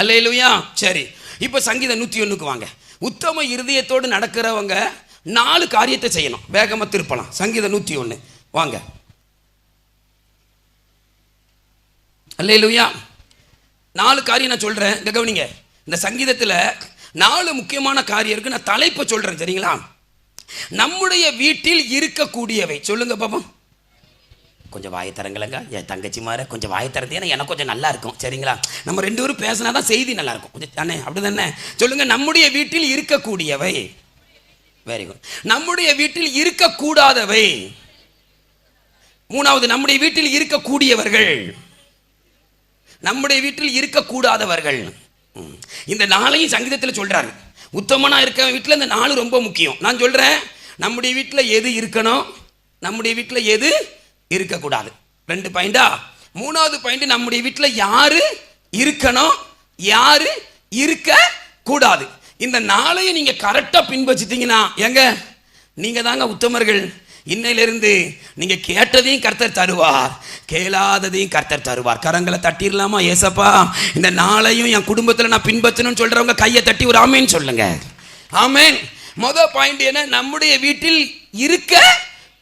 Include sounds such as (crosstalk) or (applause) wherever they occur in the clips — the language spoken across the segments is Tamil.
அல்லேலூயா. சரி இப்போ சங்கீதம் நூற்றி ஒன்றுக்கு வாங்க. உத்தம இருதயத்தோடு நடக்கிறவங்க நாலு காரியத்தை செய்யணும். வேகமாக திருப்பலாம். சங்கீதம் நூற்றி ஒன்று வாங்க. அல்லேலூயா. நாலு காரியம் நான் சொல்கிறேன் இங்க கவனிங்க. இந்த சங்கீதத்தில் நாலு முக்கியமான காரியம் இருக்கு. நான் தலைப்பை சொல்கிறேன் சரிங்களா? நம்முடைய வீட்டில் இருக்கக்கூடியவை. சொல்லுங்க பாப்போம். கொஞ்சம் வாயை தரங்களங்க என் தங்கச்சி மாற கொஞ்சம் வாயை தரது எனக்கு கொஞ்சம் நல்லா இருக்கும். சரிங்களா? நம்ம ரெண்டு பேரும் பேசினா தான் செய்தி நல்லா இருக்கும். கொஞ்சம் தானே அப்படி தானே சொல்லுங்க நம்முடைய வீட்டில் இருக்கக்கூடியவை. வெரி குட் நம்முடைய வீட்டில் இருக்கக்கூடாதவை. மூணாவது நம்முடைய வீட்டில் இருக்கக்கூடியவர்கள். நம்முடைய வீட்டில் இருக்கக்கூடாதவர்கள். ம். இந்த நாளையும் சங்கீதத்தில் சொல்றாரு. உத்தமனா இருக்க வீட்டில் இந்த நாலு ரொம்ப முக்கியம். நான் சொல்றேன் நம்முடைய வீட்டில் எது இருக்கணும்? நம்முடைய வீட்டில் எது இருக்கக்கூடாது. ரெண்டு பாயிண்டா மூணாவது பாயிண்ட் நம்முடைய வீட்டில் யாரு இருக்கணும்? யாரு இருக்க கூடாது இந்த நாளையும் நீங்க கரெக்டாக பின்பற்றிட்டீங்கன்னா எங்க நீங்க தாங்க உத்தமர்கள். இன்னையிலிருந்து நீங்க கேட்டதையும் கர்த்தர் தருவார். கேளாததையும் கர்த்தர் தருவார். கரங்களை தட்டிடலாமா ஏசப்பா? இந்த நாளையும் என் குடும்பத்தில் நான் பின்பற்றணும்னு சொல்றவங்க கையை தட்டி ஒரு ஆமேன்னு சொல்லுங்க. ஆமேன். முத பாயிண்ட் என்ன? நம்முடைய வீட்டில் இருக்க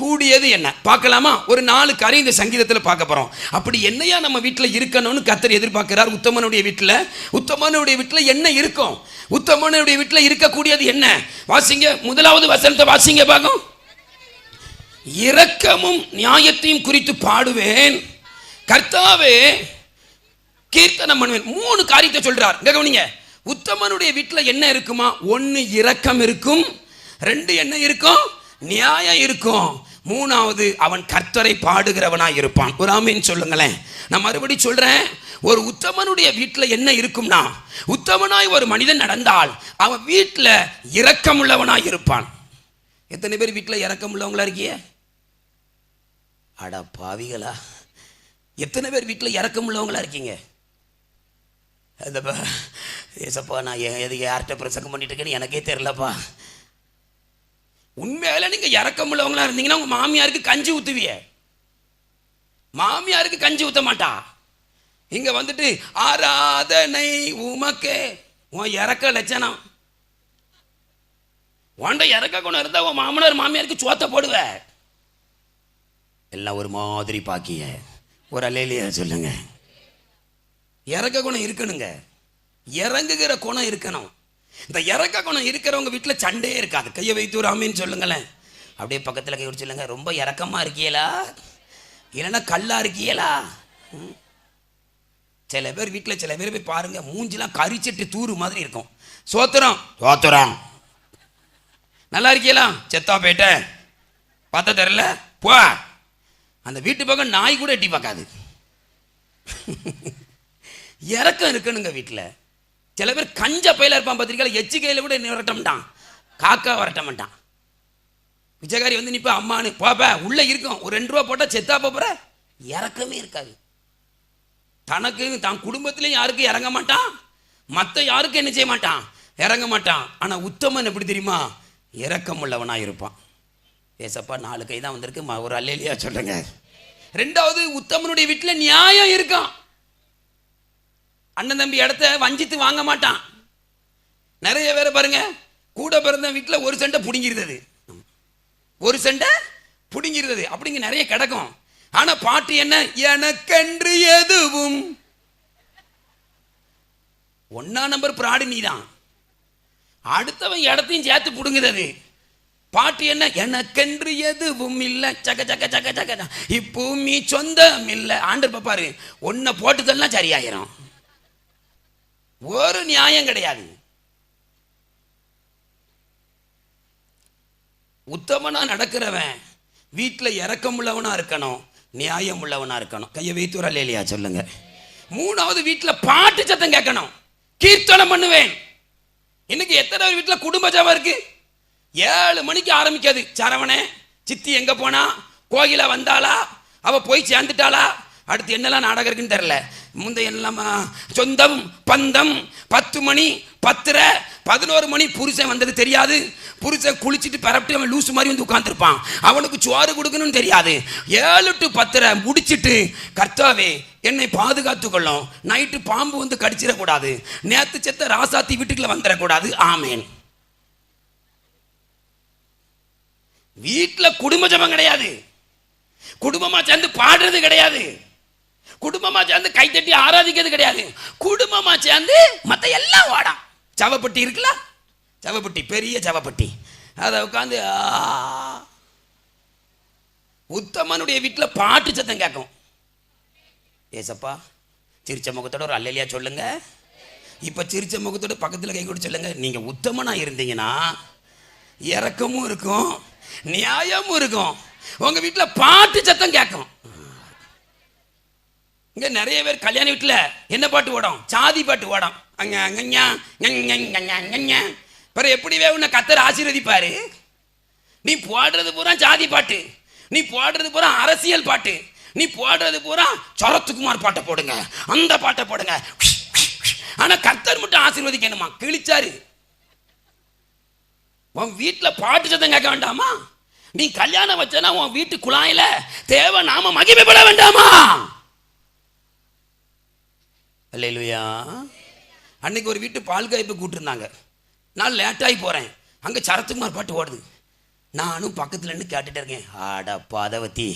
கூடியது என்ன? பார்க்கலாமா? ஒரு நாலு காரியம் இந்த சங்கீதத்தில் பார்க்க போகிறோம் அப்படி என்னையா நம்ம வீட்டில் இருக்கணும்னு கத்தர் எதிர்பார்க்கிறார் உத்தமனுடைய வீட்டில் உத்தமனுடைய வீட்டில் என்ன இருக்கும்? உத்தமனுடைய வீட்டில் இருக்கக்கூடியது என்ன? வாசிங்க முதலாவது வசனத்தை வாசிங்க பார்க்கும் இரக்கமும் நியாயத்தையும் குறித்து பாடுவேன். கர்த்தாவே கீர்த்தனம் பண்ணுவேன். மூணு காரியத்தை சொல்றார். கவனிங்க. உத்தமனுடைய வீட்டில் என்ன இருக்குமா? ஒன்று இரக்கம் இருக்கும் ரெண்டு என்ன இருக்கும்? நியாயம் இருக்கும். மூணாவது அவன் கர்த்தரை பாடுகிறவனாக இருப்பான். ஒரு ஆமீன் சொல்லுங்களேன். நான் மறுபடி சொல்கிறேன் ஒரு உத்தமனுடைய வீட்டில் என்ன இருக்கும்னா உத்தமனாய் ஒரு மனிதன் நடந்தால் அவன் வீட்டில் இரக்கமுள்ளவனாக இருப்பான். எத்தனை பேர் வீட்டில் இறக்கமுள்ளவங்களா இருக்கிய? அட பாவிகளா. எத்தனை பேர் வீட்டில் இறக்கம் உள்ளவங்களா இருக்கீங்க? இந்த ஏசப்பா நான் எது யார்கிட்ட பிரசங்கம் பண்ணிட்டு இருக்கேன்னு எனக்கே தெரிலப்பா உண்மையில நீங்க இறக்கம் உள்ளவங்களா இருந்தீங்கன்னா உங்க மாமியாருக்கு கஞ்சி ஊத்துவிய. மாமியாருக்கு கஞ்சி ஊத்த மாட்டா. இங்க வந்துட்டு ஆராதனை உமக்கே. உன் இறக்க லட்சணம். உன்ட இறக்க குணம் இருந்தா உன் மாமனார் மாமியாருக்கு சோத்த போடுவ. எல்லாம் ஒரு மாதிரி பாக்கிய. ஒரு அலையிலேயே சொல்லுங்க. இறக்க குணம் இருக்கணுங்க. இறங்குகிற குணம் இருக்கணும். இந்த இறக்க குணம் இருக்கிறவங்க வீட்டில் சண்டையே இருக்காது. கையை வைத்து ஒரு சொல்லுங்களேன். அப்படியே பக்கத்தில் கை சொல்லுங்க. ரொம்ப இறக்கமா இருக்கியலா? இல்லைன்னா கல்லா இருக்கியலா? சில பேர் வீட்டில் சில பேர் போய் பாருங்க மூஞ்சிலாம் கரிச்சிட்டு தூறு மாதிரி இருக்கும். சோத்துறோம். சோத்துறோம். நல்லா இருக்கீங்களா செத்தா போயிட்டேன். பார்த்தா தெரியல? போ. அந்த வீட்டு பக்கம் நாய் கூட எட்டி பார்க்காது. (laughs) இறக்கம் இருக்கணுங்க வீட்டில் சில பேர் கஞ்ச பையில இருப்பான் பத்திரிக்கையில் எச்சு கையில் கூட என்ன வரட்ட மாட்டான். காக்கா வரட்ட மாட்டான். பிச்சைக்காரி வந்து நிற்ப அம்மானு போப்ப உள்ள இருக்கும். ஒரு ரெண்டு ரூபா போட்டால் செத்தா போகிற இறக்கமே இருக்காது. தனக்கு தான் குடும்பத்திலையும் யாருக்கும் இறங்க மாட்டான். மற்ற யாருக்கும் என்ன செய்ய மாட்டான்? இறங்க மாட்டான். ஆனால் உத்தமன் எப்படி தெரியுமா? இறக்கம் உள்ளவனாக இருப்பான். ஏசப்பா நாலு கை தான் வந்திருக்கு. ஒரு அல்லையிலையா சொல்கிறேங்க ரெண்டாவது உத்தமனுடைய வீட்டில் நியாயம் இருக்கான் அண்ணன் தம்பி இடத்த வஞ்சித்து வாங்க மாட்டான். நிறைய பேரை பாருங்க கூட பிறந்த வீட்டில் ஒரு சண்டை பிடுங்கிருந்தது. ஒரு சண்டை பிடுங்கிருந்தது. அப்படிங்க நிறைய கிடக்கும். ஆனா பாட்டு என்ன? எனக்கென்று எதுவும். ஒன்னா நம்பர் பிராடு நீதான். அடுத்தவன் இடத்தையும் சேர்த்து பிடுங்குறது பாட்டு என்ன? எனக்கென்று எதுவும் இல்லை. சக்க சக்க சக்க சக்க இப்போ மீ சொந்தம் இல்லை. ஆண்டு பாப்பாரு ஒன்ன போட்டுதெல்லாம் சரியாயிரும். ஒரு நியாயம் கிடையாது. உத்தமனா நடக்கிறவன் வீட்டில் இறக்கம் உள்ளவனா இருக்கணும் நியாயம் உள்ளவனா இருக்கணும். கையை வைத்து ஒரு இல்லையா சொல்லுங்க. மூணாவது வீட்டில் பாட்டு சத்தம் கேட்கணும். கீர்த்தனம் பண்ணுவேன். இன்னைக்கு எத்தனை வீட்டில் குடும்ப ஜபம் இருக்கு? ஏழு மணிக்கு ஆரம்பிக்காது. சரவணே சித்தி எங்க போனா? கோயில வந்தாளா? அவ போய் சேர்ந்துட்டாளா? அடுத்து என்னெல்லாம் நாடகம் இருக்குன்னு தெரில முந்தைய எல்லாம் சொந்தம் பந்தம் பத்து மணி பத்தரை பதினோரு மணி புருஷன் வந்தது தெரியாது. புருஷன் குளிச்சுட்டு பரப்பிட்டு அவன் லூசு மாதிரி வந்து உட்காந்துருப்பான் அவனுக்கு சோறு கொடுக்கணும்னு தெரியாது. ஏழு டு பத்தரை முடிச்சிட்டு கர்த்தாவே என்னை பாதுகாத்து கொள்ளும். நைட்டு பாம்பு வந்து கடிச்சிடக்கூடாது. நேத்து செத்த ராசாத்தி வீட்டுக்குள்ள வந்துடக்கூடாது. ஆமேன். வீட்டில் குடும்ப ஜபம் கிடையாது. குடும்பமா சேர்ந்து பாடுறது கிடையாது. குடும்பமா சேர்ந்து கைத்தட்டி ஆராதிக்கிறது கிடையாது. குடும்பமா சேர்ந்து மத்த எல்லாம் ஓடாம் சவப்பட்டி இருக்குல்ல? சவப்பட்டி பெரிய சவப்பட்டி. அதை உட்காந்து உத்தமனுடைய வீட்டில் பாட்டு சத்தம் கேட்கும். ஏசப்பா சிரிச்ச முகத்தோட ஒரு அல்லலியா சொல்லுங்க. இப்போ சிரிச்ச முகத்தோட பக்கத்தில் கை கூட சொல்லுங்க. நீங்கள் உத்தமனா இருந்தீங்கன்னா இறக்கமும் இருக்கும் நியாயமும் இருக்கும். உங்க வீட்டில் பாட்டு சத்தம் கேட்கும். இங்க நிறைய பேர் கல்யாண வீட்டில் என்ன பாட்டு ஓடும்? சாதி பாட்டு ஓடும். அங்க பிறகு எப்படிவே உன்னை கத்தர் ஆசீர்வதிப்பாரு? நீ போடுறது பூரா ஜாதி பாட்டு. நீ போடுறது பூரா அரசியல் பாட்டு. நீ போடுறது பூரா சரத்குமார் பாட்டை போடுங்க. அந்த பாட்டை போடுங்க. ஆனா கர்த்தர் மட்டும் ஆசீர்வதிக்கணுமா? கிழிச்சாரு. உன் வீட்டில் பாட்டு சத்தம் கேட்க வேண்டாமா? நீ கல்யாணம் வச்சனா உன் வீட்டு குழாயில தேவை நாம மகிமைப்பட வேண்டாமா? அல்லேலூயா அன்னைக்கு ஒரு வீட்டு பால் காய்ப்பு கூட்டிருந்தாங்க. நான் லேட்டாகி போகிறேன் அங்கே சரத்குமார் பாட்டு ஓடுது. நானும் பக்கத்தில் இருந்து கேட்டுட்டு இருக்கேன். ஆடா பாதவதி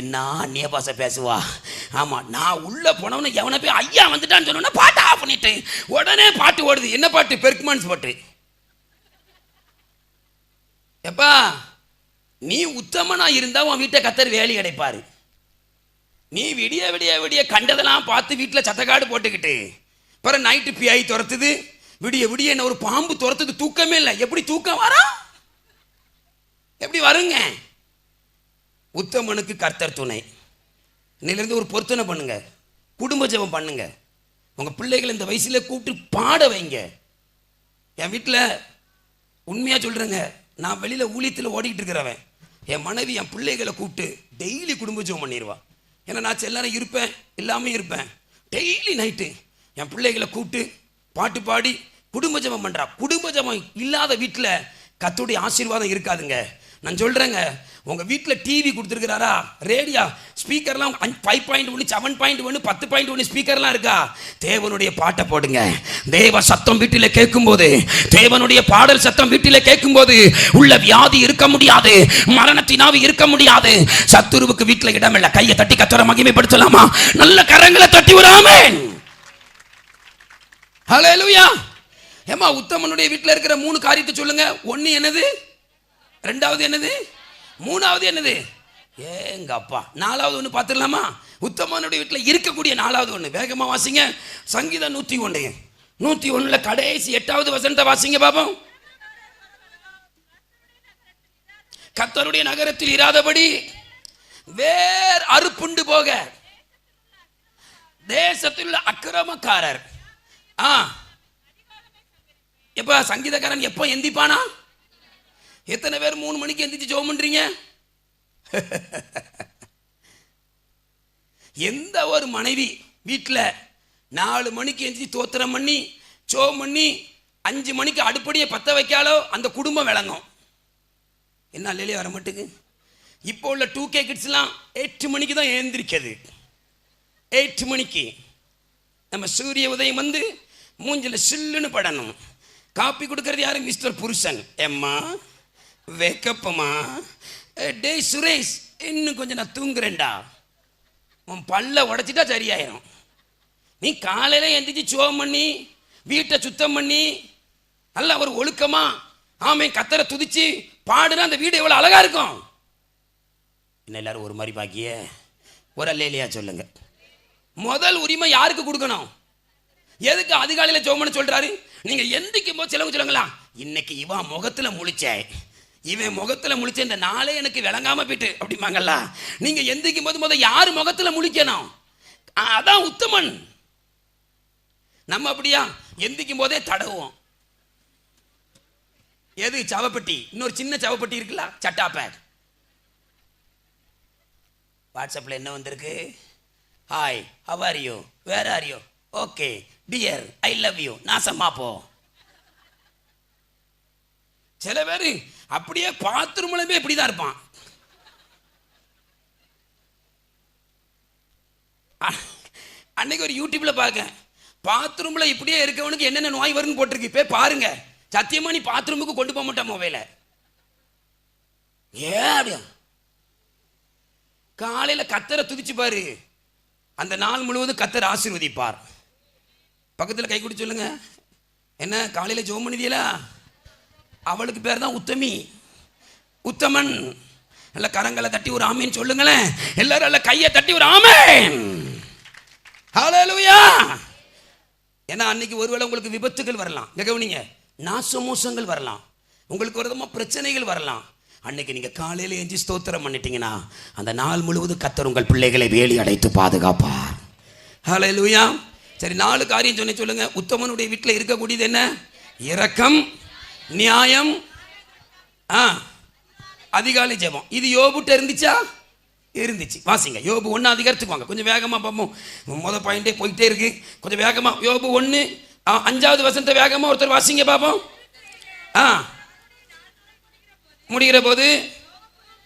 என்ன அந்நிய பாசை பேசுவா? ஆமாம் நான் உள்ளே போனவனே எவனை போய் ஐயா வந்துட்டான்னு சொன்னோன்னா பாட்டு ஆஃப் பண்ணிட்டேன் உடனே பாட்டு ஓடுது. என்ன பாட்டு? பெர்க்மான்ஸ் பாட்டு. எப்பா நீ உத்தமனா இருந்தா உன் வீட்டை கத்தர் வேலி கிடைப்பாரு நீ விடிய விடிய விடிய கண்டதெல்லாம் பார்த்து வீட்டில் சத்தக்காடு போட்டுக்கிட்டு. பிறகு நைட்டு பிஐ துரத்துது. விடிய விடிய என்ன ஒரு பாம்பு துரத்துது. தூக்கமே இல்லை. எப்படி தூக்கம் வரும் எப்படி வருங்க? உத்தமனுக்கு கர்த்தர் துணை. இன்னிலிருந்து ஒரு பொருத்தனை பண்ணுங்க. குடும்ப ஜெபம் பண்ணுங்க. உங்கள் பிள்ளைகள் இந்த வயசுல கூப்பிட்டு பாட வைங்க. என் வீட்டில் உண்மையாக சொல்கிறேங்க நான் வெளியில் ஊழியத்தில் ஓடிக்கிட்டு இருக்கிறவன். என் மனைவி என் பிள்ளைகளை கூப்பிட்டு டெய்லி குடும்ப ஜெபம் பண்ணிடுவா ஏன்னா நான் எல்லாரும் இருப்பேன் இல்லாமல் இருப்பேன். டெய்லி நைட்டு என் பிள்ளைகளை கூப்பிட்டு பாட்டு பாடி குடும்ப ஜபம் பண்ணுறா குடும்ப ஜபம் இல்லாத வீட்டில் கத்துடைய ஆசீர்வாதம் இருக்காதுங்க. நான் சொல்கிறேங்க உங்கள் வீட்டில் டிவி கொடுத்துருக்கிறாரா? ரேடியா ஸ்பீக்கர்லாம் ஃபைவ் பாயிண்ட் ஒன்று செவன் பாயிண்ட் ஒன்று பத்து பாயிண்ட் ஒன்று ஸ்பீக்கர்லாம் இருக்கா? தேவனுடைய பாட்டை போடுங்க. தேவ சத்தம் வீட்டில் கேட்கும்போது தேவனுடைய பாடல் சத்தம் வீட்டில் கேட்கும்போது உள்ள வியாதி இருக்க முடியாது மரணத்தினாவி இருக்க முடியாது. சத்துருவுக்கு வீட்டில் இடமில்லை. கையை தட்டி கத்தர மகிமைப்படுத்தலாமா? நல்ல கரங்களை தட்டி விடாமேன் ஹalleluya ஏமா உத்தமனுடைய வீட்டில் இருக்கிற மூணு காரியத்தை சொல்லுங்க. ஒன்று என்னது? ரெண்டாவது என்னது? மூணாவது என்னது? ஏங்க அப்பா நாலாவது ஒன்று பார்த்துடலாமா? உத்தமனுடைய வீட்டில் இருக்கக்கூடிய நாலாவது ஒன்று வேகமாக வாசிங்க. சங்கீதம் நூற்றி ஒன்று. நூற்றி ஒன்றில் கடைசி எட்டாவது வசனத்தை வாசிங்க பாப்போம். கத்தருடைய நகரத்தில் இராதபடி வேர் அறுப்புண்டு போக. தேசத்தில் உள்ள அக்கிரமக்காரர். ஆ. எப்ப சங்கீதக்காரன் எப்போ எந்திப்பானா? எத்தனை பேர் மூணு மணிக்கு எந்திரிச்சு ஜோம் பண்ணுறீங்க எந்த ஒரு மனைவி வீட்டில் நாலு மணிக்கு எந்திரிச்சு தோத்திரம் பண்ணி ஜோம் பண்ணி அஞ்சு மணிக்கு அடுப்படியை பற்ற வைக்காலோ அந்த குடும்பம் விளங்கும். என்ன அல்லையிலே வர மாட்டுக்கு? இப்போ உள்ள டூ கே கிட்ஸ்லாம் எட்டு மணிக்கு தான் எழுந்திரிக்கிறது எட்டு மணிக்கு நம்ம சூரிய உதயம் வந்து மூஞ்சில் சில்லுன்னு படணும். காப்பி கொடுக்கறது யாரும் மிஸ்டர் புருஷன். எம்மா வேக்கப்பம்மா டே சுரேஷ் இன்னும் கொஞ்சம் நான் தூங்குறேன்டா. உன் பல்ல உடச்சிட்டா சரியாயிரும். நீ காலையில எந்திரிச்சு சோகம் பண்ணி வீட்டை சுத்தம் பண்ணி நல்லா ஒரு ஒழுக்கமா ஆமை கத்தரை துதிச்சு பாடுனா அந்த வீடு எவ்வளோ அழகா இருக்கும். என்ன எல்லாரும் ஒரு மாதிரி பாக்கிய? ஒரு அல்லையா சொல்லுங்க. முதல் உரிமை யாருக்கு கொடுக்கணும்? எதுக்கு அதிகாலையில் ஜோமன்னு சொல்றாரு? நீங்க எந்திக்கும் போது சிலவங்க சொல்லுங்களா? இன்னைக்கு இவன் முகத்துல முழிச்சேன். இவன் முகத்தில் முழிச்ச இந்த நாளே எனக்கு விளங்காம போயிட்டு அப்படிம்பாங்கல்ல. நீங்க எந்திக்கும் போது முதல் யார் முகத்தில் முழிக்கணும்? அதான் உத்தமன். நம்ம அப்படியா? எந்திக்கும் போதே தடவுவோம். எது? சவப்பட்டி. இன்னொரு சின்ன சவப்பட்டி இருக்குல்ல? சட்டா வாட்ஸ்அப்பில் என்ன வந்திருக்கு? Hi how are you where are you okay dear I love you நாசம்மா போ. சில பேர் அப்படியே பாத்ரூம்லமே இப்படி தான் இருப்பான். அன்னைக்கு ஒரு யூடியூப்ல பார்க்க பாத்ரூம்ல இப்படியே இருக்கவனுக்கு என்னென்ன நோய் வரும்னு போட்டிருக்கு. இப்போ பாருங்க. சத்தியமா நீ பாத்ரூமுக்கு கொண்டு போக மாட்டான் மொபைல. ஏன் அப்படியா? காலையில் கத்தரை துதிச்சு பாரு. அந்த நாள் முழுவதும் கத்தரை ஆசீர்வதிப்பார். பக்கத்தில் கை கொடுத்து சொல்லுங்க. என்ன காலையில் ஜோம் பண்ணிதியலா அவளுக்கு பேர் தான் உத்தமி. உத்தமன். நல்ல கரங்களை தட்டி ஒரு ஆமேன்னு சொல்லுங்களேன். எல்லாரும் நல்ல கையை தட்டி ஒரு ஆமேன். ஹalleluya ஏன்னா அன்னைக்கு ஒருவேளை உங்களுக்கு விபத்துகள் வரலாம். இங்க கவனிங்க. நாசமோசங்கள் வரலாம். உங்களுக்கு ஒரு விதமாக பிரச்சனைகள் வரலாம். அன்னைக்கு நீங்கள் காலையில் எஞ்சி ஸ்தோத்திரம் பண்ணிட்டீங்கன்னா அந்த நாள் முழுவதும் கத்தர் உங்கள் பிள்ளைகளை வேலி அடைத்து பாதுகாப்பார். ஹalleluya சரி நாலு காரியம் சொன்னே சொல்லுங்கள் உத்தமனுடைய வீட்டில் இருக்கக்கூடியது என்ன? இரக்கம். நியாயம். ஆ அதிகாலை ஜெபம். இது யோபுட்ட இருந்துச்சா? இருந்துச்சு. வாசிங்க. யோபு ஒன்று அதிகாரத்துக்கு வாங்க கொஞ்சம் வேகமாக பார்ப்போம் மொதல் பாயிண்டே போயிட்டே இருக்கு. கொஞ்சம் வேகமாக யோபு ஒன்று அஞ்சாவது வசனத்தை வேகமாக ஒருத்தர் வாசிங்க பார்ப்போம் ஆ முடிகிற போது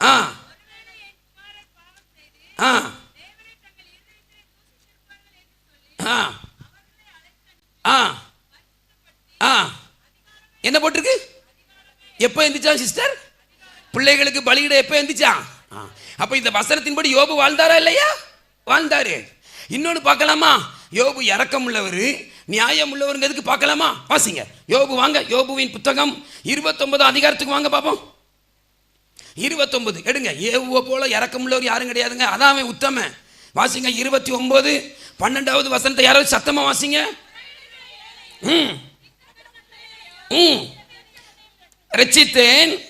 ஆ ஆ ஆ ஆ என்ன போட்டிருக்கு எப்போ எந்திரிச்சான் சிஸ்டர் பிள்ளைகளுக்கு பலியிட எப்போ எந்திரிச்சான்? ஆ. இந்த வசனத்தின்படி யோபு வாழ்ந்தாரா இல்லையா? வாழ்ந்தாரு. இன்னொன்று பார்க்கலாமா? யோபு இறக்கம் உள்ளவர் நியாயம் உள்ளவருங்கிறதுக்கு பார்க்கலாமா? வாசிங்க. யோபு வாங்க யோபுவின் புத்தகம் இருபத்தொன்பது அதிகாரத்துக்கு வாங்க பார்ப்போம் இருபத்தொன்பது எடுங்க. ஏவுவ போல இறக்கம் உள்ளவர் யாரும் கிடையாதுங்க. அதான் அவன் உத்தம. வாசிங்க இருபத்தி ஒன்பது பன்னெண்டாவது வசனத்தை யாராவது சத்தமாக வாசிங்க? ம். ம். ரச்சித்தேன்.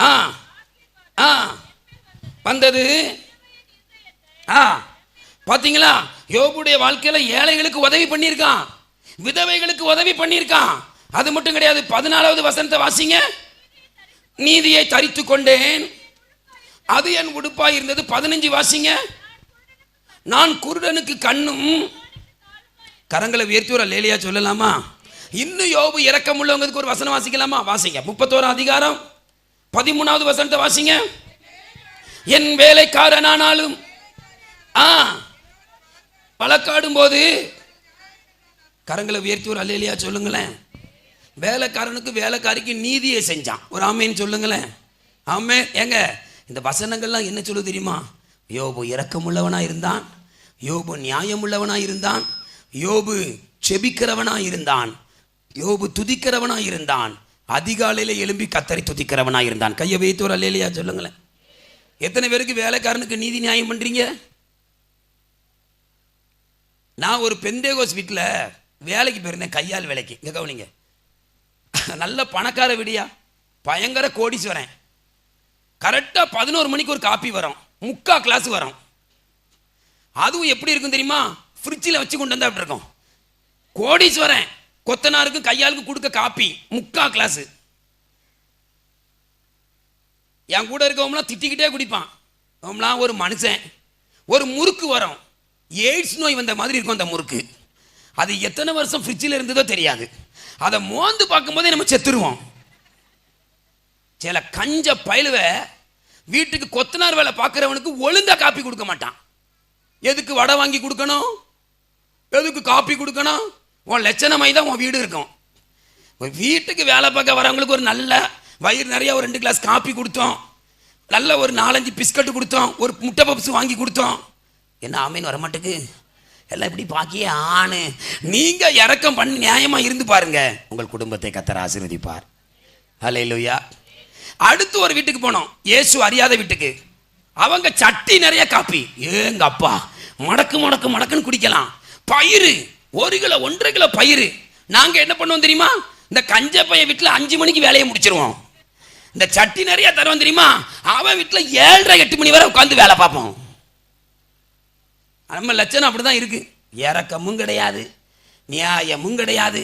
ஆ ஆ வந்தது. ஆ பாத்தீங்களா? யோபுடைய வாழ்க்கையில ஏழைகளுக்கு உதவி பண்ணியிருக்கான். விதவைகளுக்கு உதவி பண்ணியிருக்கான். அது மட்டும் கிடையாது பதினாலாவது வசனத்தை வாசிங்க. நீதியை தரித்து கொண்டேன். அது என் உடுப்பாக இருந்தது. பதினஞ்சு வாசிங்க. நான் குருடனுக்கு கண்ணும் கரங்களை உயர்த்தி ஒரு லேலியா சொல்லலாமா? இன்னும் யோபு இறக்கம் உள்ளவங்களுக்கு ஒரு வசனம் வாசிக்கலாமா? வாசிங்க. முப்பத்தோரு அதிகாரம். பதிமூணாவது வசனத்தை வாசிங்க. என் வேலைக்காரனானாலும் ஆ வழக்காடும் போது கரங்களை உயர்த்தி ஒரு அல்லேலியா சொல்லுங்களேன். வேலைக்காரனுக்கு வேலைக்காரிக்கு நீதியை செஞ்சான். ஒரு ஆமேன்னு சொல்லுங்களேன். ஆமே ஏங்க இந்த வசனங்கள்லாம் என்ன சொல்லு தெரியுமா? யோபு இரக்கமுள்ளவனா இருந்தான். யோபு நியாயமுள்ளவனாக இருந்தான். யோபு செபிக்கிறவனாக இருந்தான். யோபு துதிக்கிறவனா இருந்தான் அதிகாலையில எழும்பி கத்தரி துதிக்கிறவனா இருந்தான் கையை வைத்து ஒரு அல்லேலியா சொல்லுங்களேன். எத்தனை பேருக்கு வேலைக்காரனுக்கு நீதி நியாயம் பண்றீங்க? நான் ஒரு பெந்தேகோஸ் வீட்டில் வேலைக்கு போயிருந்தேன் கையால் வேலைக்கு. இங்கே கவனிங்க. நல்ல பணக்கார விடியா. பயங்கர கோடீஸ்வரன். கரெக்டாக பதினோரு மணிக்கு ஒரு காப்பி வரும். முக்கா கிளாஸ் வரும். அதுவும் எப்படி இருக்கும் தெரியுமா? ஃப்ரிட்ஜில் வச்சு கொண்டு வந்தா அப்படி இருக்கும்? கோடீஸ்வரன். கொத்தனாருக்கு கையாளுக்கு கொடுக்க காப்பி முக்கா கிளாஸ் என் கூட இருக்கவங்களாம் திட்டிக்கிட்டே குடிப்பான். அவங்களாம் ஒரு மனுஷன். ஒரு முறுக்கு வரும். எய்ட்ஸ் நோய் வந்த மாதிரி இருக்கும் அந்த முறுக்கு. அது எத்தனை வருஷம் ஃப்ரிட்ஜில் இருந்ததோ தெரியாது. அதை மோந்து பார்க்கும்போதே நம்ம செத்துருவோம். சில கஞ்ச பயிலுவ வீட்டுக்கு கொத்தனார் வேலை பார்க்குறவனுக்கு ஒழுங்காக காப்பி கொடுக்க மாட்டான். எதுக்கு வடை வாங்கி கொடுக்கணும்? எதுக்கு காப்பி கொடுக்கணும்? உன் லட்சணமாய் தான் உன் வீடு இருக்கும். வீட்டுக்கு வேலை பார்க்க வரவங்களுக்கு ஒரு நல்ல வயிறு நிறைய ஒரு ரெண்டு கிளாஸ் காப்பி கொடுத்தோம். நல்ல ஒரு நாலஞ்சு பிஸ்கட்டு கொடுத்தோம். ஒரு முட்டை பப்ஸ் வாங்கி கொடுத்தோம். என்ன ஆமீன் வரமாட்டுக்கு? எல்லாம் இப்படி பாக்கியே ஆணு நீங்க இறக்கம் பண்ணி நியாயமா இருந்து பாருங்க. உங்கள் குடும்பத்தை கத்தர் ஆசீர்வதிப்பார். ஹalleluya அடுத்து ஒரு வீட்டுக்கு போனோம். இயேசு அறியாத வீட்டுக்கு. அவங்க சட்டி நிறைய காப்பி. ஏங்க அப்பா. மடக்கு மடக்கு மடக்குன்னு குடிக்கலாம். பயிறு. ஒரு கிலோ ஒன்றரை கிலோ பயிர் நாங்கள் என்ன பண்ணுவோம் தெரியுமா? இந்த கஞ்ச பையன் வீட்டில் அஞ்சு மணிக்கு வேலையை முடிச்சிருவோம். இந்த சட்டி நிறைய தருவோம் தெரியுமா? அவன் வீட்டில் ஏழரை எட்டு மணி வரை உட்காந்து வேலை பார்ப்போம். நம்ம லட்சணம் அப்படிதான் இருக்கு. இறக்கமும் கிடையாது நியாயமும் கிடையாது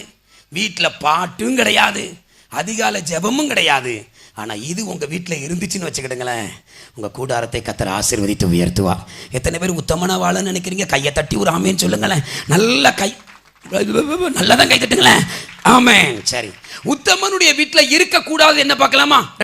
வீட்டில் பாட்டும் கிடையாது அதிகால ஜெபமும் கிடையாது. ஆனால் இது உங்கள் வீட்டில் இருந்துச்சுன்னு வச்சுக்கிடுங்களேன். உங்கள் கூடாரத்தை கத்தர் ஆசீர்வதித்து உயர்த்துவா எத்தனை பேர் உத்தமனா வாழன்னு நினைக்கிறீங்க? கையை தட்டி ஒரு ஆமேன்னு சொல்லுங்களேன். நல்ல கை நல்லதான் கை தட்டுங்களேன். ஆமே சரி. உத்தமனுடைய வீட்டில் இருக்கக்கூடாது என்ன பார்க்கலாமா?